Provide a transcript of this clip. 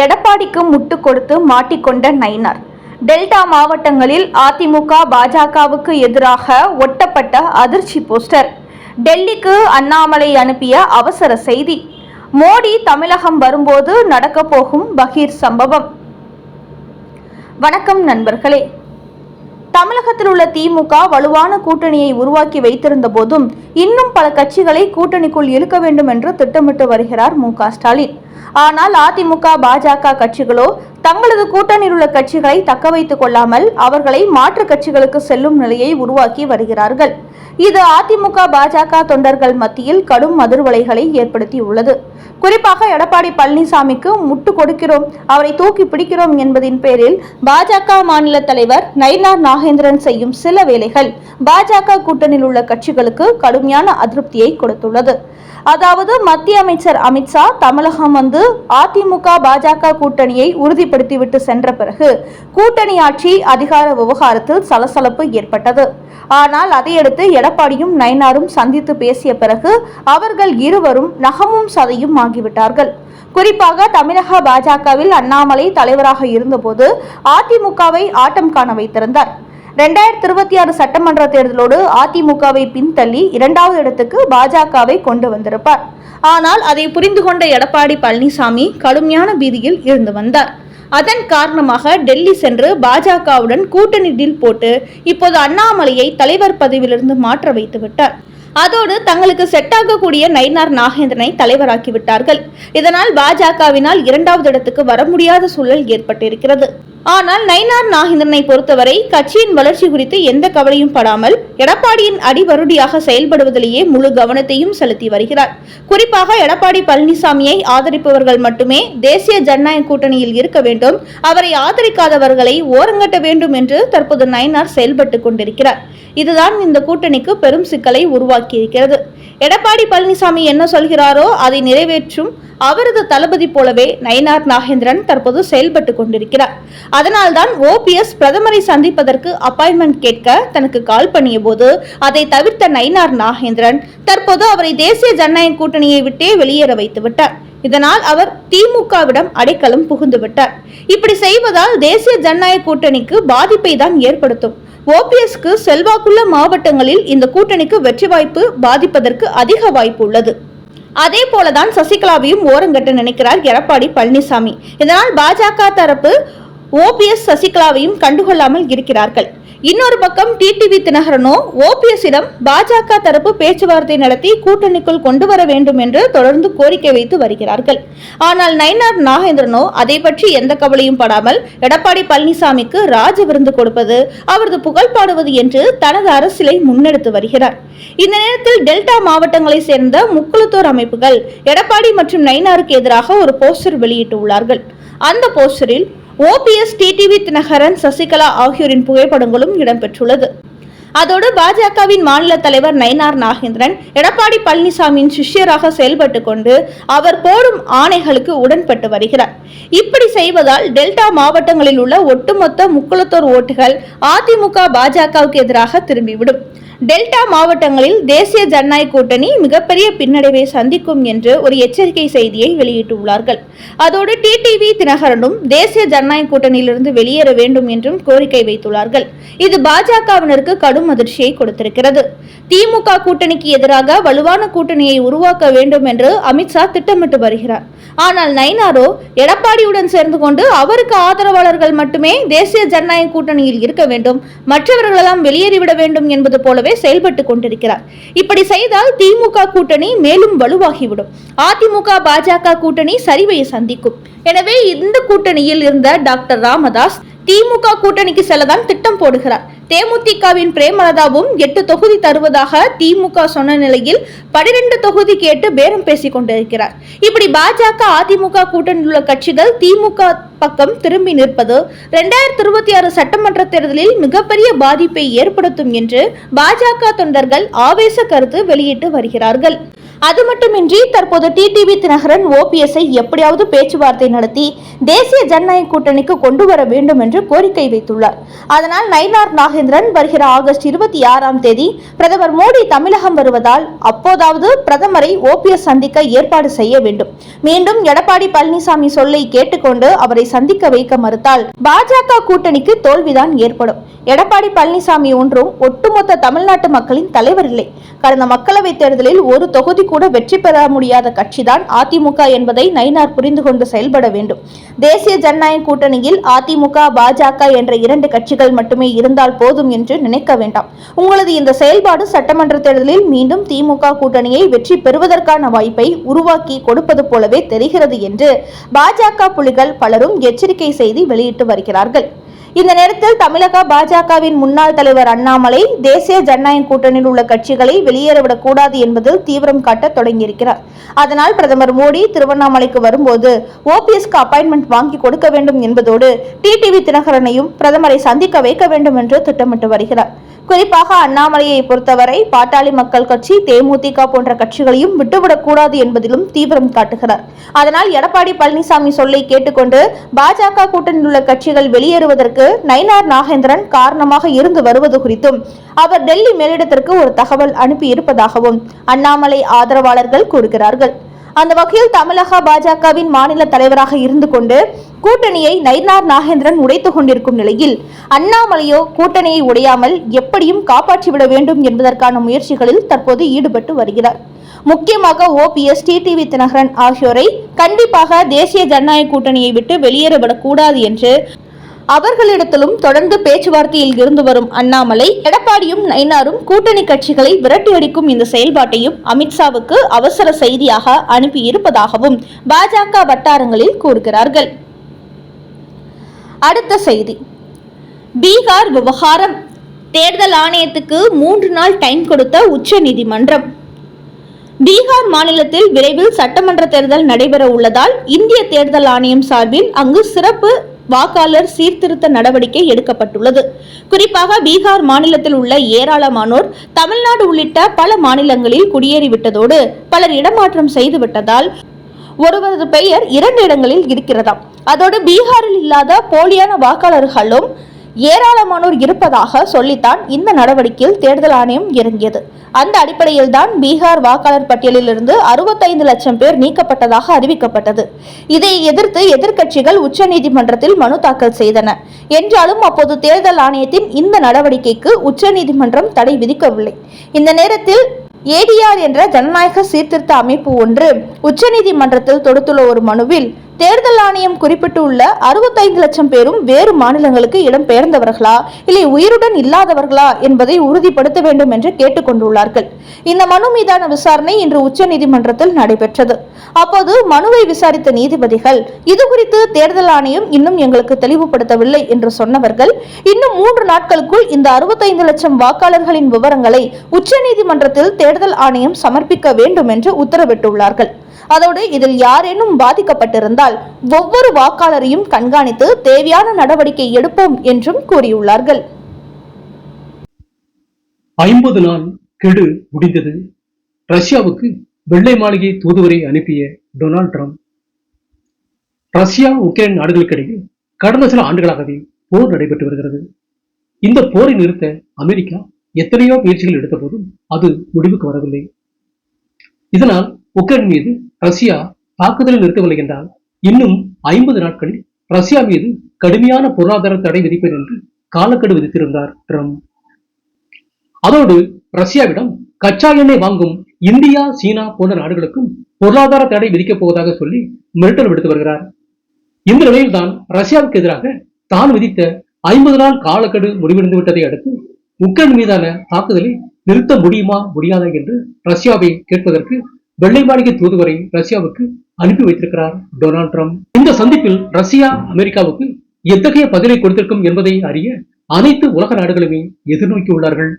எடப்பாடிக்கு முட்டு கொடுத்து மாட்டிக்கொண்ட நயினார். டெல்டா மாவட்டங்களில் அதிமுக பாஜகவுக்கு எதிராக ஒட்டப்பட்ட அதிர்ச்சி போஸ்டர். டெல்லிக்கு அண்ணாமலை அனுப்பிய அவசர செய்தி. மோடி தமிழகம் வரும்போது நடக்க போகும் பகீர் சம்பவம். வணக்கம் நண்பர்களே. தமிழகத்தில் உள்ள திமுக வலுவான கூட்டணியை உருவாக்கி வைத்திருந்த போதும் இன்னும் பல கட்சிகளை கூட்டணிக்குள் இழுக்க வேண்டும் என்று திட்டமிட்டு வருகிறார் மு க ஸ்டாலின். ஆனால் அதிமுக பாஜக கட்சிகளோ தங்களது கூட்டணியில் உள்ள கட்சிகளை தக்க வைத்துக் கொள்ளாமல் அவர்களை மாற்று கட்சிகளுக்கு செல்லும் நிலையை உருவாக்கி வருகிறார்கள். இது அதிமுக பாஜக தொண்டர்கள் மத்தியில் கடும் அதிர்வலைகளை ஏற்படுத்தியுள்ளது. குறிப்பாக எடப்பாடி பழனிசாமிக்கு முட்டு கொடுக்கிறோம் அவரை தூக்கி பிடிக்கிறோம் என்பதின் பேரில் பாஜக மாநில தலைவர் நயினார் நாகேந்திரன் செய்யும் சில வேலைகள் பாஜக கூட்டணியில் உள்ள கட்சிகளுக்கு கடுமையான அதிருப்தியை கொடுத்துள்ளது. அதாவது மத்திய அமைச்சர் அமித்ஷா தமிழகம் வந்து அதிமுக பாஜக கூட்டணியை உறுதிப்படுத்திவிட்டு சென்ற பிறகு கூட்டணி ஆட்சி அதிகார விவகாரத்தில் சலசலப்பு ஏற்பட்டது. ஆனால் அதையடுத்து எடப்பாடியும் நயனாரும் சந்தித்து பேசிய பிறகு அவர்கள் இருவரும் நகமும் சதையும் ஆகிவிட்டார்கள். குறிப்பாக தமிழக பாஜகவில் அண்ணாமலை தலைவராக இருந்தபோது அதிமுகவை ஆட்டம் காண வைத்திருந்தார். ரெண்டாயிரத்தி இருபத்தி ஆறு சட்டமன்ற தேர்தலோடு அதிமுகவை பின்தள்ளி இரண்டாவது இடத்துக்கு பாஜகவை கொண்டு வந்திருப்பார். ஆனால் அதை புரிந்து கொண்ட எடப்பாடி பழனிசாமி கடுமையான பீதியில் இருந்து வந்தார். அதன் காரணமாக டெல்லி சென்று பாஜகவுடன் கூட்டணி டீல் போட்டு இப்போது அண்ணாமலையை தலைவர் பதவியிலிருந்து மாற்ற வைத்து விட்டார். அதோடு தங்களுக்கு செட் ஆகக்கூடிய நயினார் நாகேந்திரனை தலைவராக்கி விட்டார்கள். இதனால் பாஜகவினால் இரண்டாவது இடத்துக்கு வர முடியாத சூழல் ஏற்பட்டிருக்கிறது. ஆனால் நயினார் நாகேந்திரனை பொறுத்தவரை கட்சியின் வளர்ச்சி குறித்து எந்த கவலையும் படாமல் எடப்பாடியின் அடிவருடியாக செயல்படுவதிலேயே முழு கவனத்தையும் செலுத்தி வருகிறார். குறிப்பாக எடப்பாடி பழனிசாமியை ஆதரிப்பவர்கள் மட்டுமே தேசிய ஜனநாயக கூட்டணியில் இருக்க வேண்டும் அவரை ஆதரிக்காதவர்களை ஓரங்கட்ட வேண்டும் என்று தற்போது நயினார் செயல்பட்டு கொண்டிருக்கிறார். இதுதான் இந்த கூட்டணிக்கு பெரும் சிக்கலை உருவாக்கியிருக்கிறது. எடப்பாடி பழனிசாமி என்ன சொல்கிறாரோ அதை நிறைவேற்றும் அவரது தளபதி போலவே நயினார் நாகேந்திரன் தற்போது செயல்பட்டு கொண்டிருக்கிறார். அதனால்தான் ஓபிஎஸ் பிரதமரை சந்திப்பதற்கு அப்பாயின்மெண்ட் கேட்க தனக்கு கால் பண்ணிய போது அதை தவிர்த்த நயினார் நாகேந்திரன் தற்போது அவரை தேசிய ஜனநாயக கூட்டணியை விட்டே வெளியேற வைத்து விட்டார். இதனால் அவர் திமுகவிடம் அடைக்கலம் புகுந்து விட்டார். இப்படி செய்வதால் தேசிய ஜனநாயக கூட்டணிக்கு பாதிப்பை தான் ஏற்படுத்தும். ஓபிஎஸ்க்கு செல்வாக்குள்ள மாவட்டங்களில் இந்த கூட்டணிக்கு வெற்றி வாய்ப்பு பாதிப்பதற்கு அதிக வாய்ப்பு உள்ளது. அதே போலதான் சசிகலாவையும் ஓரங்கட்ட நினைக்கிறார் எடப்பாடி பழனிசாமி. இதனால் பாஜக தரப்பு ஓபிஎஸ் சசிகலாவையும் கண்டுகொள்ளாமல் இருக்கிறார்கள். இன்னொரு பக்கம் டிடிவி தினகரனோ ஓபிஎஸ்ஸிடம் பாஜக தரப்பு பேச்சுவார்த்தை நடத்தி கூட்டணிக்குள் கொண்டு வர வேண்டும் என்று தொடர்ந்து கோரிக்கை வைத்து வருகிறார்கள். ஆனால் நயினார் நாகேந்திரனோ அதை பற்றி எந்த கவலையும் படாமல் எடப்பாடி பழனிசாமிக்கு ராஜ விருந்து கொடுப்பது அவரது புகழ் பாடுவது என்று தனது அரசியலை முன்னெடுத்து வருகிறார். இந்த நேரத்தில் டெல்டா மாவட்டங்களை சேர்ந்த முக்குளத்தோர் அமைப்புகள் எடப்பாடி மற்றும் நயினாருக்கு எதிராக ஒரு போஸ்டர் வெளியிட்டுள்ளார்கள். அந்த போஸ்டரில் ஓபிஎஸ் டிடிவி தினகரன் சசிகலா ஆகியோரின் புகைப்படங்களும் இடம்பெற்றுள்ளது. அதோடு பாஜகவின் மாநில தலைவர் நயனார் நாகேந்திரன் எடப்பாடி பழனிசாமியின் சிஷ்யராக செயல்பட்டு கொண்டு அவர் போடும் ஆணைகளுக்கு உடன்பட்டு வருகிறார். இப்படி செய்வதால் டெல்டா மாவட்டங்களில் உள்ள ஒட்டுமொத்த முக்குளத்தோர் ஓட்டுகள் அதிமுக பாஜகவுக்கு எதிராக திரும்பிவிடும். டெல்டா மாவட்டங்களில் தேசிய ஜனநாயக கூட்டணி மிகப்பெரிய பின்னடைவை சந்திக்கும் என்று ஒரு எச்சரிக்கை செய்தியை வெளியிட்டுள்ளார்கள். அதோடு டிடிவி தினகரனும் தேசிய ஜனநாயக கூட்டணியிலிருந்து வெளியேற வேண்டும் என்றும் கோரிக்கை வைத்துள்ளார்கள். இது பாஜகவினருக்கு கடும் கடும் அதிர்ச்சியை கொடுத்திருக்கிறது. திமுக கூட்டணிக்கு எதிராக வலுவான கூட்டணியை உருவாக்க வேண்டும் என்று அமித்ஷா திட்டமிட்டு வருகிறார். ஆனால் நைனாரோ எடப்பாடியுடன் சேர்ந்து கொண்டு அவருக்கு ஆதரவாளர்கள் மட்டுமே தேசிய ஜனநாயக கூட்டணியில் இருக்க வேண்டும். மற்றவர்களெல்லாம் வெளியேறிவிட வேண்டும் என்பது போலவே செயல்பட்டு கொண்டிருக்கிறார். இப்படி செய்தால் திமுக கூட்டணி மேலும் வலுவாகிவிடும். அதிமுக பாஜக கூட்டணி சரிவை சந்திக்கும். எனவே இந்த கூட்டணியில் இருந்த டாக்டர் ராமதாஸ் திமுக கூட்டணிக்கு செல்லதான் திட்டம் போடுகிறார். தேமுதிகவின் பிரேமலதாவும் எட்டு தொகுதி தருவதாக திமுக சொன்ன நிலையில் பனிரெண்டு தொகுதி கேட்டு பேரம் பேசிக் கொண்டிருக்கிறார். இப்படி பாஜக அதிமுக கூட்டணியில் உள்ள கட்சிகள் திமுக பக்கம் திரும்பி நிற்பது இரண்டாயிரத்தி இருபத்தி ஆறு சட்டமன்ற தேர்தலில் மிகப்பெரிய பாதிப்பை ஏற்படுத்தும் என்று பாஜக தொண்டர்கள் ஆவேச கருத்து வெளியிட்டு வருகிறார்கள். அது மட்டுமின்றி தற்போது டிடிவி தினகரன் ஓபிஎஸ்ஐ எப்படியாவது பேச்சுவார்த்தை நடத்தி தேசிய ஜனநாயக கூட்டணிக்கு கொண்டு வர வேண்டும் என்று கோரிக்கை வைத்துள்ளார். அதனால் நயினார் நாகேந்திரன் வருகிற ஆகஸ்ட் இருபத்தி ஆறாம் தேதி பிரதமர் மோடி தமிழகம் வருவதால் அப்போதாவது பிரதமரை ஓபிஎஸ் சந்திக்க ஏற்பாடு செய்ய வேண்டும். மீண்டும் எடப்பாடி பழனிசாமி சொல்லை கேட்டுக்கொண்டு அவரை சந்திக்க வைக்க மறுத்தால் பாஜக கூட்டணிக்கு தோல்விதான் ஏற்படும். எடப்பாடி பழனிசாமி ஒன்றும் ஒட்டுமொத்த தமிழ்நாட்டு மக்களின் தலைவர் இல்லை. கடந்த மக்களவைத் தேர்தலில் ஒரு தொகுதி கூட வெற்றி பெற முடியாத கட்சிதான் அதிமுக என்பதை நயினார் புரிந்து கொண்டு செயல்பட வேண்டும். தேசிய ஜனநாயக கூட்டணியில் அதிமுக பாஜக என்ற இரண்டு கட்சிகள் மட்டுமே இருந்தால் போதும் என்று நினைக்க வேண்டாம். உங்களது இந்த செயல்பாடு சட்டமன்ற தேர்தலில் மீண்டும் திமுக கூட்டணியை வெற்றி பெறுவதற்கான வாய்ப்பை உருவாக்கி கொடுப்பது போலவே தெரிகிறது என்று பாஜக புலிகள் பலரும் எச்சரிக்கை செய்தி வெளியிட்டு வருகிறார்கள். இந்த நேரத்தில் தமிழக பாஜகவின் முன்னாள் தலைவர் அண்ணாமலை தேசிய ஜனநாயக கூட்டணியில் உள்ள கட்சிகளை வெளியேறவிடக் கூடாது என்பதில் தீவிரம் காட்ட தொடங்கியிருக்கிறார். அதனால் பிரதமர் மோடி திருவண்ணாமலைக்கு வரும்போது ஓபிஎஸ்க்கு அப்பாயின்மெண்ட் வாங்கி கொடுக்க வேண்டும் என்பதோடு டிடிவி தினகரனையும் பிரதமரை சந்திக்க வைக்க வேண்டும் என்று திட்டமிட்டு வருகிறார். குறிப்பாக அண்ணாமலையை பொறுத்தவரை பாட்டாளி மக்கள் கட்சி தேமுதிக போன்ற கட்சிகளையும் விட்டுவிடக்கூடாது என்பதிலும் தீவிரம் காட்டுகிறார். அதனால் எடப்பாடி பழனிசாமி சொல்லை கேட்டுக்கொண்டு பாஜக கூட்டணியில் உள்ள கட்சிகள் வெளியேறுவதற்கு நயினார் நாகேந்திரன் காரணமாக இருந்து வருவது குறித்தும் அவர் டெல்லி மேலிடத்திற்கு ஒரு தகவல் அனுப்பியிருப்பதாகவும் அண்ணாமலை ஆதரவாளர்கள் கூறுகிறார்கள். அந்த வகையில் தமிழக பாஜகவின் மாநில தலைவராக இருந்து கொண்டு கூட்டணியை நயினார் நாகேந்திரன் உடைத்துக் கொண்டிருக்கும் நிலையில் அண்ணாமலையோ கூட்டணியை உடையாமல் எப்படியும் காப்பாற்றிவிட வேண்டும் என்பதற்கான முயற்சிகளில் தற்போது ஈடுபட்டு வருகிறார். முக்கியமாக ஓபிஎஸ் டிடிவி தினகரன் ஆகியோரை கண்டிப்பாக தேசிய ஜனநாயக கூட்டணியை விட்டு வெளியேறப்படக்கூடாது என்று அவர்களிடத்திலும் தொடர்ந்து பேச்சுவார்த்தையில் இருந்து வரும் அண்ணாமலை எடப்பாடியும் நயினாரும் கூட்டணி கட்சிகளை விரட்டியடிக்கும் இந்த செயல்பாட்டையும் அமித்ஷாவுக்கு அவசர செய்தியாக அனுப்பி இருப்பதாகவும் பாஜக வட்டாரங்களில் கூறுகிறார்கள். அடுத்த செய்தி. பீகார் விவகாரம். தேர்தல் ஆணையத்துக்கு மூன்று நாள் டைம் கொடுத்த உச்ச நீதிமன்றம் பீகார் மாநிலத்தில் விரைவில் சட்டமன்ற தேர்தல் நடைபெற உள்ளதால் இந்திய தேர்தல் ஆணையம் சார்பில் அங்கு சிறப்பு வாக்காளர் சீர்திருத்த நடவடிக்கை எடுக்கப்பட்டுள்ளது. குறிப்பாக பீகார் மாநிலத்தில் உள்ள ஏராளமானோர் தமிழ்நாடு உள்ளிட்ட பல மாநிலங்களில் குடியேறிவிட்டதோடு பலர் இடமாற்றம் செய்துவிட்டதால் ஒருவரது பெயர் இரண்டு இடங்களில் இருக்கிறதாம். அதோடு பீகாரில் இல்லாத போலியான வாக்காளர்களும் ஏராளமானோர் இருப்பதாக சொல்லித்தான் இந்த நடவடிக்கையில் தேர்தல் ஆணையம் இறங்கியது. அந்த அடிப்படையில் தான் பீகார் வாக்காளர் பட்டியலில் இருந்து அறுபத்தைந்து லட்சம் பேர் நீக்கப்பட்டதாக அறிவிக்கப்பட்டது. இதை எதிர்த்து எதிர்க்கட்சிகள் உச்சநீதிமன்றத்தில் மனு தாக்கல் செய்தன. என்றாலும் அப்போது தேர்தல் ஆணையத்தின் இந்த நடவடிக்கைக்கு உச்சநீதிமன்றம் தடை விதிக்கவில்லை. இந்த நேரத்தில் ஏடிஆர் என்ற ஜனநாயக சீர்திருத்த அமைப்பு ஒன்று உச்சநீதிமன்றத்தில் தொடுத்துள்ள ஒரு மனுவில் தேர்தல் ஆணையம் குறிப்பிட்டுள்ள அறுபத்தைந்து லட்சம் பேரும் வேறு மாநிலங்களுக்கு இடம்பெயர்ந்தவர்களா இல்லை உயிருடன் இல்லாதவர்களா? என்பதை உறுதிப்படுத்த வேண்டும் என்று கேட்டுக்கொண்டுள்ளார்கள். இந்த மனு மீதான விசாரணை இன்று உச்சநீதிமன்றத்தில் நடைபெற்றது. அப்போது மனுவை விசாரித்த நீதிபதிகள் இது குறித்து தேர்தல் ஆணையம் இன்னும் எங்களுக்கு தெளிவுபடுத்தவில்லை என்று சொன்னவர்கள் இன்னும் மூன்று நாட்களுக்குள் இந்த அறுபத்தைந்து லட்சம் வாக்காளர்களின் விவரங்களை உச்சநீதிமன்றத்தில் தேர்தல் ஆணையம் சமர்ப்பிக்க வேண்டும் என்று உத்தரவிட்டுள்ளார்கள். அதோடு இதில் யாரேனும் பாதிக்கப்பட்டிருந்தால் ஒவ்வொரு வாக்காளரையும் கண்காணித்து தேவையான நடவடிக்கை எடுப்போம் என்றும் கூறியுள்ளார்கள். ஐம்பது நாள் கெடு முடிந்தது. ரஷ்யாவுக்கு வெள்ளை மாளிகை தூதுவரை அனுப்பிய டொனால்ட் ட்ரம்ப். ரஷ்யா உக்ரைன் நாடுகளுக்கிடையே கடந்த சில ஆண்டுகளாகவே போர் நடைபெற்று வருகிறது. இந்த போரை நிறுத்த அமெரிக்கா எத்தனையோ முயற்சிகள் எடுத்த போதும் அது முடிவுக்கு வரவில்லை. இதனால் உக்ரைன் மீது ரஷ்யா தாக்குதலை நிறுத்தவில்லை என்றால் இன்னும் ஐம்பது நாட்களில் ரஷ்யா மீது கடுமையான பொருளாதார தடை விதிப்பேன் என்று காலக்கெடு விதித்திருந்தார் ட்ரம்ப். அதோடு ரஷ்யாவிடம் கச்சா எண்ணெய் வாங்கும் இந்தியா சீனா போன்ற நாடுகளுக்கும் பொருளாதார தடை விதிக்கப் போவதாக சொல்லி மிரட்டல் விடுத்து வருகிறார். இந்த நிலையில்தான் ரஷ்யாவுக்கு எதிராக தான் விதித்த ஐம்பது நாள் காலக்கெடு முடிவடைந்து விட்டதை அடுத்து உக்ரைன் மீதான தாக்குதலை நிறுத்த முடியுமா முடியாதா என்று ரஷ்யாவை கேட்பதற்கு வெள்ளை மாளிகை தூதுவரை ரஷ்யாவுக்கு அனுப்பி வைத்திருக்கிறார் டொனால்ட் ட்ரம்ப். இந்த சந்திப்பில் ரஷ்யா அமெரிக்காவுக்கு எத்தகைய பதிலை கொடுத்திருக்கும் என்பதை அறிய அனைத்து உலக நாடுகளுமே எதிர்நோக்கியுள்ளார்கள்.